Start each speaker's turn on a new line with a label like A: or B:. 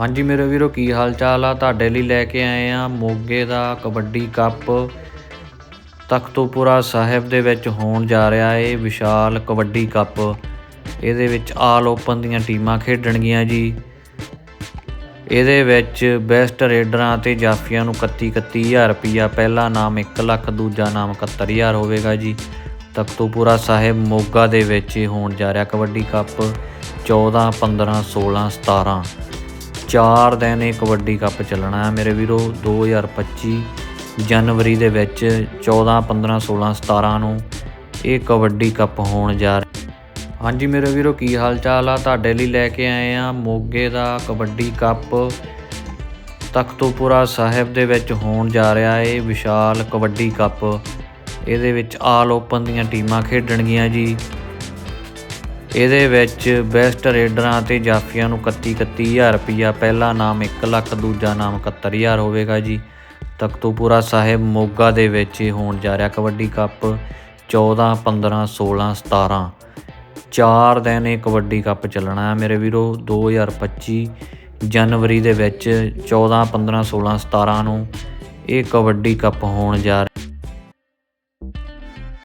A: ਹਾਂਜੀ ਮੇਰੇ ਵੀਰੋ, ਕੀ ਹਾਲ ਚਾਲ ਆ? ਤੁਹਾਡੇ ਲਈ ਲੈ ਕੇ ਆਏ ਆ ਮੋਗੇ ਦਾ ਕਬੱਡੀ ਕੱਪ। ਤਖਤੂਪੁਰਾ ਸਾਹਿਬ ਦੇ ਵਿੱਚ ਹੋਣ ਜਾ ਰਿਹਾ ਏ ਵਿਸ਼ਾਲ ਕਬੱਡੀ ਕੱਪ। ਇਹਦੇ ਵਿੱਚ ਆਲ ਓਪਨ ਦੀਆਂ ਟੀਮਾਂ ਖੇਡਣਗੀਆਂ ਜੀ। ਇਹਦੇ ਵਿੱਚ ਬੈਸਟ ਰੇਡਰਾਂ ਤੇ ਜਾਫੀਆਂ ਨੂੰ 31 31000 ਰੁਪਈਆ, ਪਹਿਲਾ ਨਾਮ 1 ਲੱਖ, ਦੂਜਾ ਨਾਮ 71000 ਹੋਵੇਗਾ ਜੀ। ਤਖਤੂਪੁਰਾ ਸਾਹਿਬ ਮੋਗਾ ਦੇ ਵਿੱਚ ਹੋਣ ਜਾ ਰਿਹਾ ਕਬੱਡੀ ਕੱਪ। 14 15 16 17 ਚਾਰ ਦਿਨ ਇਹ ਕਬੱਡੀ ਕੱਪ ਚੱਲਣਾ ਹੈ। ਮੇਰੇ ਵੀਰੋ 2025 ਜਨਵਰੀ ਦੇ ਵਿੱਚ 14 15 16 17 ਨੂੰ ਇਹ ਕਬੱਡੀ ਕੱਪ ਹੋਣ ਜਾ ਰਿਹਾ ਹਾਂਜੀ ਮੇਰੇ ਵੀਰੋ, ਕੀ ਹਾਲ ਚਾਲ ਆ? ਤੁਹਾਡੇ ਲਈ ਲੈ ਕੇ ਆਏ ਆ ਮੋਗੇ ਦਾ ਕਬੱਡੀ ਕੱਪ। ਤਖਤੂਪੁਰਾ ਸਾਹਿਬ ਦੇ ਵਿੱਚ ਹੋਣ ਜਾ ਰਿਹਾ ਏ ਵਿਸ਼ਾਲ ਕਬੱਡੀ ਕੱਪ। ਇਹਦੇ ਵਿੱਚ ਆਲ ਓਪਨ ਦੀਆਂ ਟੀਮਾਂ ਖੇਡਣਗੀਆਂ ਜੀ। ਇਹਦੇ ਵਿੱਚ ਬੈਸਟ ਰੇਡਰਾਂ ਅਤੇ ਜਾਫੀਆਂ ਨੂੰ 31 31000 ਰੁਪਈਆ, ਪਹਿਲਾ ਨਾਮ 1 ਲੱਖ, ਦੂਜਾ ਨਾਮ 71000 ਹੋਵੇਗਾ ਜੀ। ਤਖਤੂਪੁਰਾ ਸਾਹਿਬ ਮੋਗਾ ਦੇ ਵਿੱਚ ਇਹ ਹੋਣ ਜਾ ਰਿਹਾ ਕਬੱਡੀ ਕੱਪ 14 15 16 17 ਚਾਰ ਦਿਨ ਇਹ ਕਬੱਡੀ ਕੱਪ ਚੱਲਣਾ ਹੈ ਮੇਰੇ ਵੀਰੋ 2025 ਜਨਵਰੀ ਦੇ ਵਿੱਚ 14 15 16 17 ਨੂੰ ਇਹ ਕਬੱਡੀ ਕੱਪ ਹੋਣ ਜਾ